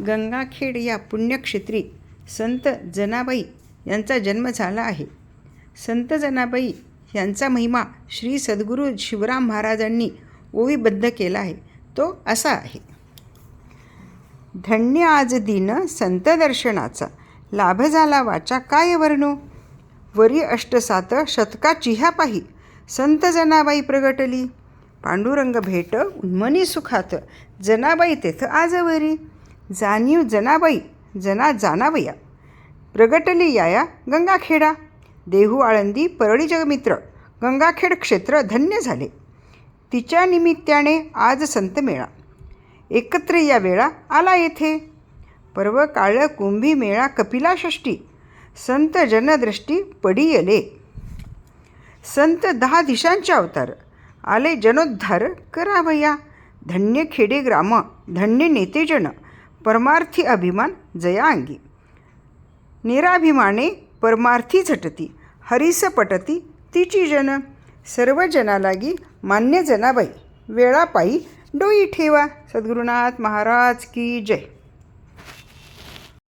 गंगाखेड या पुण्यक्षेत्री संत जनाबाई यांचा जन्म झाला आहे. संत जनाबाई यांचा महिमा श्री सद्गुरू शिवराम महाराजांनी ओवीबद्ध केला आहे. तो असा आहे. धन्य आज दिन संत दर्शनाचा. लाभ झाला वाचा काय वर्णो वरी अष्टसात शतकाची ह्या पाही. संत जनाबाई प्रगटली. पांडुरंग भेट उन्मनी सुखात. जनाबाई तेथ आजवरी जाणीव जनाबाई जना जानावया प्रगटली याया गंगाखेडा। देहू आळंदी परळी जगमित्र गंगाखेड क्षेत्र धन्य झाले. तिच्या निमित्ताने आज संत मेळा. एकत्र या वेळा आला येथे. पर्व काळ कुंभी मेळा कपिला षष्टी संत जनदृष्टी पडियले संत दहा दिशांचे अवतार आले जनोद्धार करावया. धन्य खेडे ग्राम धन्य नेतेजन. परमार्थी अभिमान जयाअंगी निराभिमाने परमार्थी झटती हरिस पटती तिची जन। सर्व जनालागी मान्य जनाबाई वेळापायी डोई ठेवा। सद्गुरुनाथ महाराज की जय।